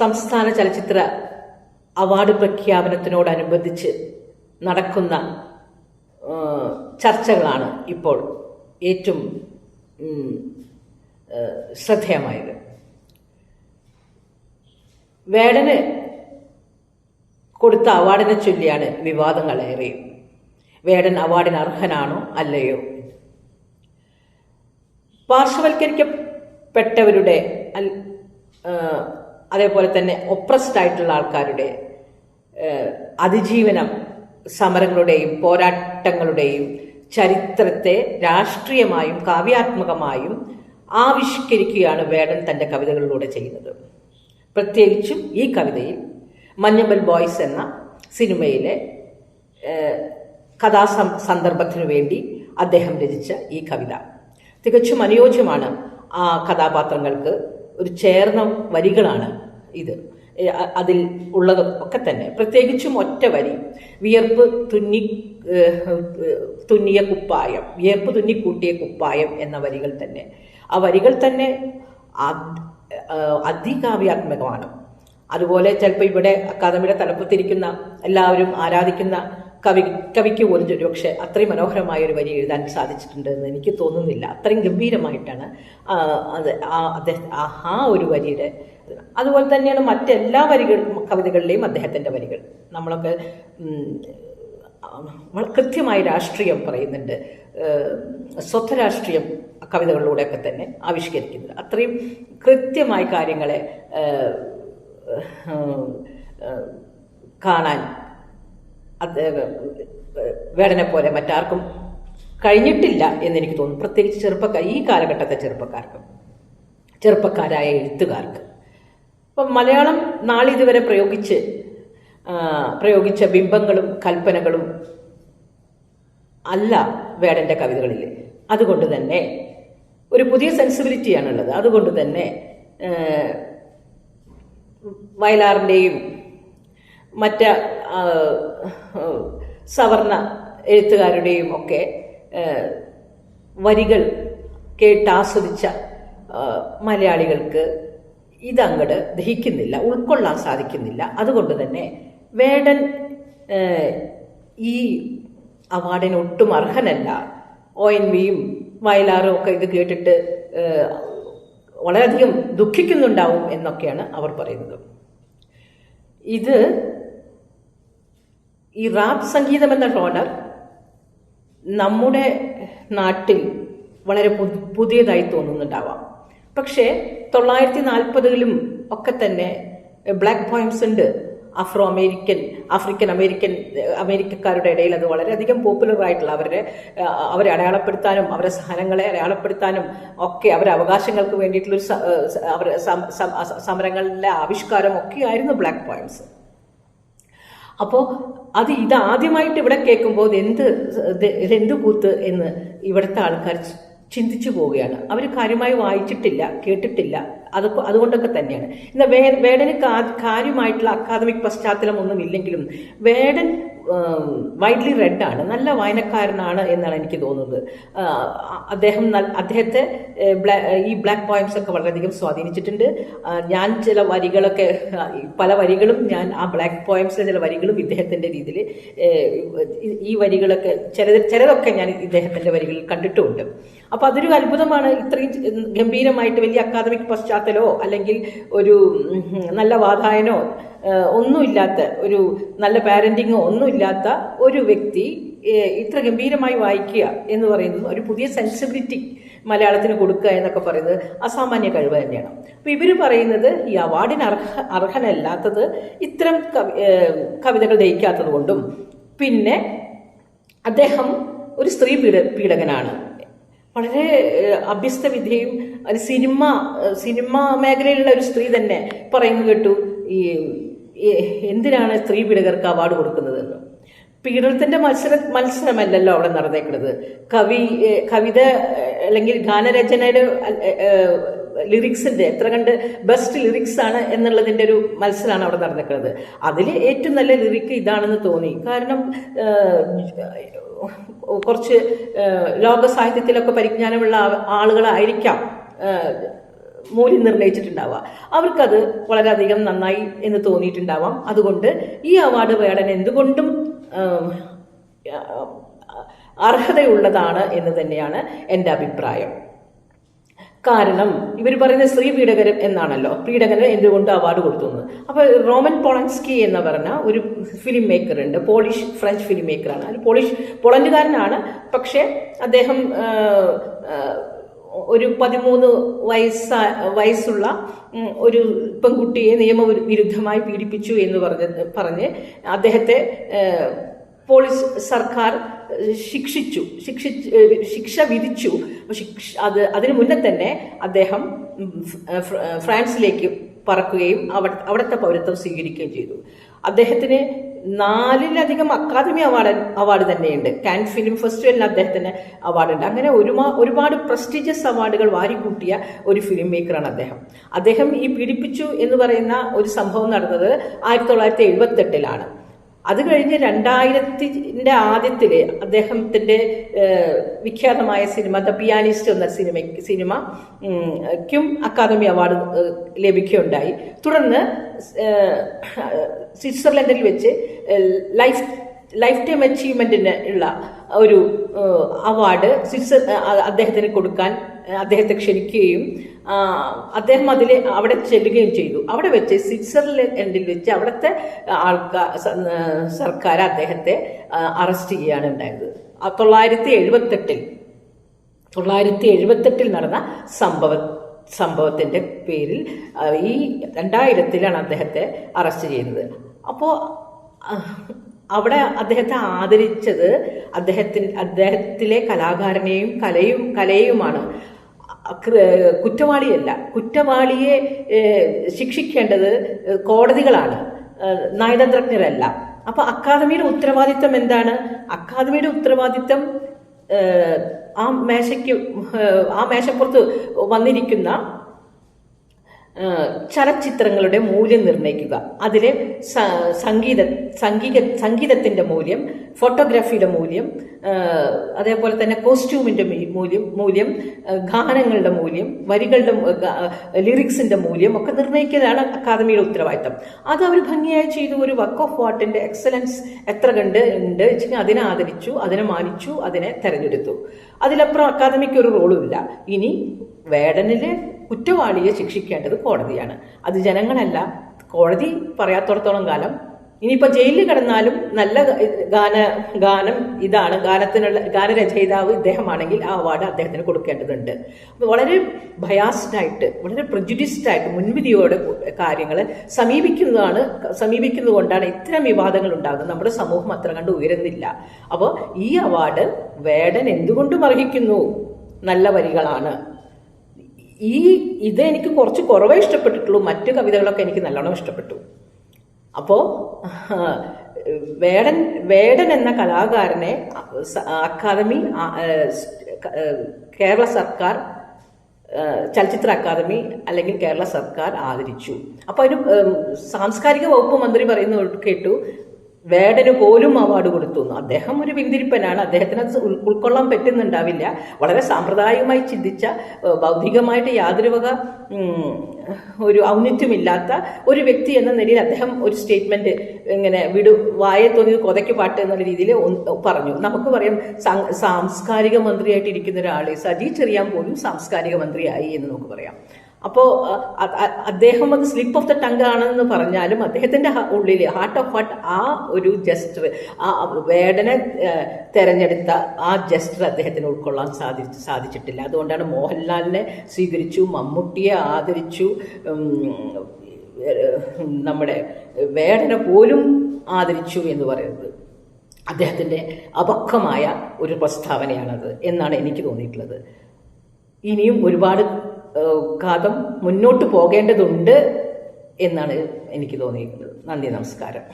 സംസ്ഥാന ചലച്ചിത്ര അവാർഡ് പ്രഖ്യാപനത്തിനോടനുബന്ധിച്ച് നടക്കുന്ന ചർച്ചകളാണ് ഇപ്പോൾ ഏറ്റവും ശ്രദ്ധേയമായത്. വേടന് കൊടുത്ത അവാർഡിനെ ചൊല്ലിയാണ് വിവാദങ്ങളേറെ. വേടൻ അവാർഡിന് അർഹനാണോ അല്ലയോ? പാർശ്വവൽക്കരിക്കപ്പെട്ടവരുടെ അതേപോലെ തന്നെ ഒപ്രസ്ഡ് ആയിട്ടുള്ള ആൾക്കാരുടെ അതിജീവനം സമരങ്ങളുടെയും പോരാട്ടങ്ങളുടെയും ചരിത്രത്തെ രാഷ്ട്രീയമായും കാവ്യാത്മകമായും ആവിഷ്കരിക്കുകയാണ് വേടൻ തന്റെ കവിതകളിലൂടെ ചെയ്യുന്നത്. പ്രത്യേകിച്ചും ഈ കവിതയിൽ മഞ്ഞമ്പൽ ബോയ്സ് എന്ന സിനിമയിലെ കഥാസം സന്ദർഭത്തിനു വേണ്ടി അദ്ദേഹം രചിച്ച ഈ കവിത. തികച്ചും അനുയോജ്യമാണ് ആ കഥാപാത്രങ്ങൾക്ക് ഒരു ചേർന്ന വരികളാണ് ഇത്. അതിൽ ഉള്ളത് ഒക്കെ തന്നെ. പ്രത്യേകിച്ചും ഒറ്റ വരി. വിയർപ്പ് തുന്നി തുന്നിയ കുപ്പായം. വിയർപ്പ് തുന്നിക്കൂട്ടിയ കുപ്പായം എന്ന വരികൾ തന്നെ. ആ വരികൾ തന്നെ അത്- അതികാവ്യാത്മകമാണ്. അതുപോലെ ചിലപ്പോൾ ഇവിടെ അക്കാദമിയുടെ തലപ്പത്തിരിക്കുന്ന എല്ലാവരും ആരാധിക്കുന്ന കവി കവിക്ക് പോലും ഒരുപക്ഷെ അത്രയും മനോഹരമായ ഒരു വരി എഴുതാൻ സാധിച്ചിട്ടുണ്ട് എന്ന് എനിക്ക് തോന്നുന്നില്ല. അത്രയും ഗംഭീരമായിട്ടാണ് അത് ആ ഒരു വരിയുടെ അതുപോലെ തന്നെയാണ് മറ്റെല്ലാ വരികളും കവിതകളിലെയും അദ്ദേഹത്തിന്റെ വരികൾ. നമ്മളൊക്കെ കൃത്യമായി രാഷ്ട്രീയം പറയുന്നുണ്ട്. സ്വത്വരാഷ്ട്രീയം കവിതകളിലൂടെയൊക്കെ തന്നെ ആവിഷ്കരിക്കുന്നത് അത്രയും കൃത്യമായി കാര്യങ്ങളെ കാണാൻ വേടനെ പോലെ മറ്റാർക്കും കഴിഞ്ഞിട്ടില്ല എന്നെനിക്ക് തോന്നുന്നു. പ്രത്യേകിച്ച് ചെറുപ്പക്കാർ ഈ കാലഘട്ടത്തെ ചെറുപ്പക്കാർക്ക് ചെറുപ്പക്കാരായ എഴുത്തുകാർക്ക്. അപ്പം മലയാളം നാളിതുവരെ പ്രയോഗിച്ച് പ്രയോഗിച്ച ബിംബങ്ങളും കൽപ്പനകളും അല്ല വേടന്റെ കവിതകളിൽ അതുകൊണ്ട് തന്നെ ഒരു പുതിയ സെൻസിബിലിറ്റിയാണുള്ളത്. അതുകൊണ്ട് തന്നെ വയലാറിന്റെയും മറ്റ് സവർണ എഴുത്തുകാരുടെയും ഒക്കെ വരികൾ കേട്ടാസ്വദിച്ച മലയാളികൾക്ക് ഇതങ്ങട് ദഹിക്കുന്നില്ല ഉൾക്കൊള്ളാൻ സാധിക്കുന്നില്ല. അതുകൊണ്ട് തന്നെ വേടൻ ഈ അവാർഡിന് ഒട്ടും അർഹനല്ല. ഒ എൻ വിയും വയലാറും ഒക്കെ ഇത് കേട്ടിട്ട് വളരെയധികം ദുഃഖിക്കുന്നുണ്ടാവും എന്നൊക്കെയാണ് അവർ പറയുന്നത്. ഇത് ഈ റാപ്പ് സംഗീതം എന്ന ടോണർ നമ്മുടെ നാട്ടിൽ വളരെ പുതിയതായി തോന്നുന്നുണ്ടാവാം. പക്ഷേ തൊള്ളായിരത്തി നാൽപ്പതുകളിലും ഒക്കെ തന്നെ ബ്ലാക്ക് പോയിംസ് ഉണ്ട്. അഫ്രോ അമേരിക്കൻ ആഫ്രിക്കൻ അമേരിക്കൻ അമേരിക്കക്കാരുടെ ഇടയിൽ അത് വളരെയധികം പോപ്പുലർ ആയിട്ടുള്ള അവരെ അവരെ അടയാളപ്പെടുത്താനും അവരുടെ സഹനങ്ങളെ അടയാളപ്പെടുത്താനും ഒക്കെ അവരെ അവകാശങ്ങൾക്ക് വേണ്ടിയിട്ടുള്ള ഒരു സ- ഏഹ്, സ- അവരുടെ സം- സം- സമരങ്ങളിലെ ആവിഷ്കാരം ഒക്കെ ആയിരുന്നു ബ്ലാക്ക് പോയിംസ്. അപ്പോൾ അത് ഇതാദ്യമായിട്ട് ഇവിടെ കേൾക്കുമ്പോൾ എന്ത് ഇത് ഇതെന്ത് കൂത്ത് എന്ന് ഇവിടുത്തെ ആൾക്കാർ ചിന്തിച്ചു പോവുകയാണ്. അവർ കാര്യമായി വായിച്ചിട്ടില്ല കേട്ടിട്ടില്ല. അത് അതുകൊണ്ടൊക്കെ തന്നെയാണ്. എന്നാൽ വേ വേടന് കാര്യമായിട്ടുള്ള അക്കാദമിക് പശ്ചാത്തലം ഒന്നും ഇല്ലെങ്കിലും വേടൻ വൈഡ്ലി റെഡാണ്. നല്ല വായനക്കാരനാണ് എന്നാണ് എനിക്ക് തോന്നുന്നത്. അദ്ദേഹം അദ്ദേഹത്തെ ഈ ബ്ലാക്ക് പോയിംസ് ഒക്കെ വളരെയധികം സ്വാധീനിച്ചിട്ടുണ്ട്. ഞാൻ ചില വരികളൊക്കെ പല വരികളും ഞാൻ ആ ബ്ലാക്ക് പോയിംസിലെ ചില വരികളും ഇദ്ദേഹത്തിന്റെ രീതിയിൽ ഈ വരികളൊക്കെ ചില ചിലതൊക്കെ ഞാൻ ഇദ്ദേഹത്തിന്റെ വരികളിൽ കണ്ടിട്ടുമുണ്ട്. അപ്പോൾ അതൊരു അത്ഭുതമാണ്. ഇത്രയും ഗംഭീരമായിട്ട് വലിയ അക്കാദമിക് പശ്ചാത്തലമോ അല്ലെങ്കിൽ ഒരു നല്ല വാതായനോ ഒന്നുമില്ലാത്ത ഒരു നല്ല പാരന്റിങ്ങോ ഒന്നുമില്ലാത്ത ഒരു വ്യക്തി ഇത്ര ഗംഭീരമായി വായിക്കുക എന്ന് പറയുന്നത് ഒരു പുതിയ സെൻസിബിലിറ്റി മലയാളത്തിന് കൊടുക്കുക എന്നൊക്കെ പറയുന്നത് അസാമാന്യ കഴിവ് തന്നെയാണ്. അപ്പോൾ ഇവർ പറയുന്നത് ഈ അവാർഡിന് അർഹ അർഹനല്ലാത്തത് ഇത്തരം കവി കവിതകൾ ദയിക്കാത്തത് കൊണ്ടും. പിന്നെ അദ്ദേഹം ഒരു സ്ത്രീ പീഡ പീഡകനാണ്. വളരെ അഭ്യസ്തവിദ്യയും ഒരു സിനിമ സിനിമ മേഖലയിലുള്ള ഒരു സ്ത്രീ തന്നെ പറയുന്നു കേട്ടു ഈ എന്തിനാണ് സ്ത്രീ പീഡകർക്ക് അവാർഡ് കൊടുക്കുന്നതെന്ന് പീഡനത്തിന്റെ മത്സര മത്സരമല്ലല്ലോ അവിടെ നടന്നേക്കുന്നത് കവി കവിത അല്ലെങ്കിൽ ഗാനരചനയുടെ ലിറിക്സിന്റെ എത്ര കണ്ട് ബെസ്റ്റ് ലിറിക്സ് ആണ് എന്നുള്ളതിന്റെ ഒരു മത്സരമാണ് അവിടെ നടന്നിട്ടുള്ളത് അതിൽ ഏറ്റവും നല്ല ലിറിക്ക് ഇതാണെന്ന് തോന്നി. കാരണം കുറച്ച് ലോക സാഹിത്യത്തിലൊക്കെ പരിജ്ഞാനമുള്ള ആളുകളായിരിക്കാം മൂല്യം നിർണയിച്ചിട്ടുണ്ടാവുക. അവർക്കത് വളരെയധികം നന്നായി എന്ന് തോന്നിയിട്ടുണ്ടാവാം. അതുകൊണ്ട് ഈ അവാർഡ് വേടൻ എന്തുകൊണ്ടും അർഹതയുള്ളതാണ് എന്ന് തന്നെയാണ് എന്റെ അഭിപ്രായം. കാരണം ഇവർ പറയുന്നത് സ്ത്രീ പീഡകരൻ എന്നാണല്ലോ. പീഡകന് എന്തുകൊണ്ട് അവാർഡ് കൊടുത്തു എന്ന് അപ്പൊ റോമൻ പോളൻസ്കി എന്ന് പറഞ്ഞ ഒരു ഫിലിം മേക്കർ ഉണ്ട്. പോളിഷ് ഫ്രഞ്ച് ഫിലിം മേക്കറാണ് അത് പോളിഷ് പോളണ്ടുകാരനാണ്. പക്ഷേ അദ്ദേഹം ഒരു പതിമൂന്ന് വയസ്സ വയസ്സുള്ള ഒരു പെൺകുട്ടിയെ നിയമവിരുദ്ധമായി പീഡിപ്പിച്ചു എന്ന് പറഞ്ഞ് പറഞ്ഞ് അദ്ദേഹത്തെ പോളിസ് സർക്കാർ ശിക്ഷിച്ചു ശിക്ഷിച്ച് ശിക്ഷ വിധിച്ചു. ശിക്ഷ അത് അതിനു മുന്നേ തന്നെ അദ്ദേഹം ഫ്രാൻസിലേക്ക് പറക്കുകയും അവിടെ അവിടുത്തെ പൗരത്വം സ്വീകരിക്കുകയും ചെയ്തു. അദ്ദേഹത്തിന് നാലിലധികം അക്കാദമി അവാർഡ് അവാർഡ് തന്നെയുണ്ട്. കാൻ ഫിലിം ഫെസ്റ്റിവലിന് അദ്ദേഹത്തിന് അവാർഡുണ്ട്. അങ്ങനെ ഒരുമാ ഒരുപാട് പ്രസ്റ്റീജിയസ് അവാർഡുകൾ വാരിക്കൂട്ടിയ ഒരു ഫിലിം മേക്കറാണ് അദ്ദേഹം. അദ്ദേഹം ഈ പീഡിപ്പിച്ചു എന്ന് പറയുന്ന ഒരു സംഭവം നടന്നത് ആയിരത്തി തൊള്ളായിരത്തി എഴുപത്തെട്ടിലാണ്. അത് കഴിഞ്ഞ് രണ്ടായിരത്തിന്റെ ആദ്യത്തിൽ അദ്ദേഹത്തിന്റെ വിഖ്യാതമായ സിനിമ ദ പിയാനിസ്റ്റ് എന്ന സിനിമ സിനിമയ്ക്കും അക്കാദമി അവാർഡ് ലഭിക്കുകയുണ്ടായി. തുടർന്ന് സ്വിറ്റ്സർലൻഡിൽ വെച്ച് ലൈഫ് ലൈഫ് ടൈം അച്ചീവ്മെന്റിന് ഉള്ള ഒരു അവാർഡ് സ്വിറ്റ്സർ അദ്ദേഹത്തിന് കൊടുക്കാൻ അദ്ദേഹത്തെ ക്ഷണിക്കുകയും അദ്ദേഹം അതിൽ അവിടെ ചെല്ലുകയും ചെയ്തു. അവിടെ വെച്ച് സ്വിറ്റ്സർലൻഡിൽ വെച്ച് അവിടുത്തെ ആൾക്കാർ സർക്കാർ അദ്ദേഹത്തെ അറസ്റ്റ് ചെയ്യുകയാണ് ഉണ്ടായത്. തൊള്ളായിരത്തി എഴുപത്തെട്ടിൽ തൊള്ളായിരത്തി എഴുപത്തെട്ടിൽ നടന്ന സംഭവ സംഭവത്തിന്റെ പേരിൽ ഈ രണ്ടായിരത്തിലാണ് അദ്ദേഹത്തെ അറസ്റ്റ് ചെയ്യുന്നത് അപ്പോൾ അവിടെ അദ്ദേഹത്തെ ആദരിച്ചത് അദ്ദേഹത്തിന് അദ്ദേഹത്തിലെ കലാകാരനെയും കലയും കലയുമാണ്. കുറ്റവാളിയല്ല. കുറ്റവാളിയെ ശിക്ഷിക്കേണ്ടത് കോടതികളാണ്. നയതന്ത്രജ്ഞരല്ല. അപ്പൊ അക്കാദമിയുടെ ഉത്തരവാദിത്തം എന്താണ്? അക്കാദമിയുടെ ഉത്തരവാദിത്തം ആ മേശയ്ക്ക് ആ മേശപ്പുറത്ത് വന്നിരിക്കുന്ന ചലച്ചിത്രങ്ങളുടെ മൂല്യം നിർണയിക്കുക. അതിലെ സംഗീത സംഗീത സംഗീതത്തിന്റെ മൂല്യം ഫോട്ടോഗ്രാഫിയുടെ മൂല്യം അതേപോലെ തന്നെ കോസ്റ്റ്യൂമിന്റെ മൂല്യം മൂല്യം ഗാനങ്ങളുടെ മൂല്യം വരികളുടെ ലിറിക്സിന്റെ മൂല്യം ഒക്കെ നിർണയിക്കലാണ് അക്കാദമിയുടെ ഉത്തരവാദിത്തം. അത് അവർ ഭംഗിയായി ചെയ്തു. ഒരു വർക്ക് ഓഫ് വാട്ടിന്റെ എക്സലൻസ് എത്ര കണ്ട് ഉണ്ട് അതിനെ ആദരിച്ചു അതിനെ മാനിച്ചു അതിനെ തെരഞ്ഞെടുത്തു. അതിലപ്പുറം അക്കാദമിക്ക് ഒരു റോളും ഇല്ല. ഇനി വേടനിലെ കുറ്റവാളിയെ ശിക്ഷിക്കേണ്ടത് കോടതിയാണ്. അത് ജനങ്ങളല്ല. കോടതി പറയാത്തോടത്തോളം കാലം. ഇനിയിപ്പോൾ ജയിലിൽ കിടന്നാലും നല്ല ഗാന ഗാനം ഇതാണ്. ഗാനത്തിനുള്ള ഗാനരചയിതാവ് ഇദ്ദേഹമാണെങ്കിൽ ആ അവാർഡ് അദ്ദേഹത്തിന് കൊടുക്കേണ്ടതുണ്ട്. വളരെ ഭയാസ്ഡായിട്ട് വളരെ പ്രജുഡിസ്ഡായിട്ട് മുൻവിധിയോടെ കാര്യങ്ങൾ സമീപിക്കുന്നതാണ് സമീപിക്കുന്നത് കൊണ്ടാണ് ഇത്തരം വിവാദങ്ങൾ ഉണ്ടാകുന്നത്. നമ്മുടെ സമൂഹം അത്ര കണ്ട് ഉയരുന്നില്ല. അപ്പോൾ ഈ അവാർഡ് വേടൻ എന്തുകൊണ്ടും അർഹിക്കുന്നു? നല്ല വരികളാണ്. ഈ ഇത് എനിക്ക് കുറച്ച് കുറവേ ഇഷ്ടപ്പെട്ടിട്ടുള്ളൂ. മറ്റു കവിതകളൊക്കെ എനിക്ക് നല്ലോണം ഇഷ്ടപ്പെട്ടു. അപ്പോൾ വേടൻ വേടൻ എന്ന കലാകാരനെ അക്കാദമി കേരള സർക്കാർ ചലച്ചിത്ര അക്കാദമി അല്ലെങ്കിൽ കേരള സർക്കാർ ആദരിച്ചു. അപ്പോൾ അതിന് സാംസ്കാരിക വകുപ്പ് മന്ത്രി പറയുന്ന കേട്ടു. വേടന് പോലും അവാർഡ് കൊടുത്തു അദ്ദേഹം ഒരു പിന്തിരിപ്പനാണ്. അദ്ദേഹത്തിന് അത് ഉൾക്കൊള്ളാൻ പറ്റുന്നുണ്ടാവില്ല. വളരെ സാമ്പ്രദായികമായി ചിന്തിച്ച ബൗദ്ധികമായിട്ട് യാതൊരു വക ഒരു ഔന്നിത്യമില്ലാത്ത ഒരു വ്യക്തി എന്ന നിലയിൽ അദ്ദേഹം ഒരു സ്റ്റേറ്റ്മെന്റ് ഇങ്ങനെ വിടു വായ തോന്നി കൊതയ്ക്ക് പാട്ട് എന്നുള്ള രീതിയിൽ പറഞ്ഞു. നമുക്ക് പറയാം സാംസ്കാരിക മന്ത്രിയായിട്ടിരിക്കുന്ന ഒരാളെ സജി ചെറിയാൻ പോലും സാംസ്കാരിക മന്ത്രിയായി എന്ന് നമുക്ക് പറയാം. അപ്പോ അഹ്, അ- അ- അദ്ദേഹം അത് സ്ലിപ്പ് ഓഫ് ദ ടങ് ആണെന്ന് പറഞ്ഞാലും അദ്ദേഹത്തിന്റെ ഉള്ളിൽ ഹാർട്ട് ഓഫ് ഹാർട്ട് ആ ഒരു ജസ്റ്റർ ആ വേടനെ തെരഞ്ഞെടുത്ത ആ ജസ്റ്റർ അദ്ദേഹത്തിന് ഉൾക്കൊള്ളാൻ സാധിച്ചു സാധിച്ചിട്ടില്ല. അതുകൊണ്ടാണ് മോഹൻലാലിനെ സ്വീകരിച്ചു മമ്മൂട്ടിയെ ആദരിച്ചു നമ്മുടെ വേടനെ പോലും ആദരിച്ചു എന്ന് പറയുന്നത് അദ്ദേഹത്തിന്റെ അപക്വമായ ഒരു പ്രസ്താവനയാണത് എന്നാണ് എനിക്ക് തോന്നിയിട്ടുള്ളത്. ഇനിയും ഒരുപാട് ഏഹ്, മുന്നോട്ട് പോകേണ്ടതുണ്ട് എന്നാണ് എനിക്ക് തോന്നിയിട്ടുള്ളത്. നന്ദി നമസ്കാരം.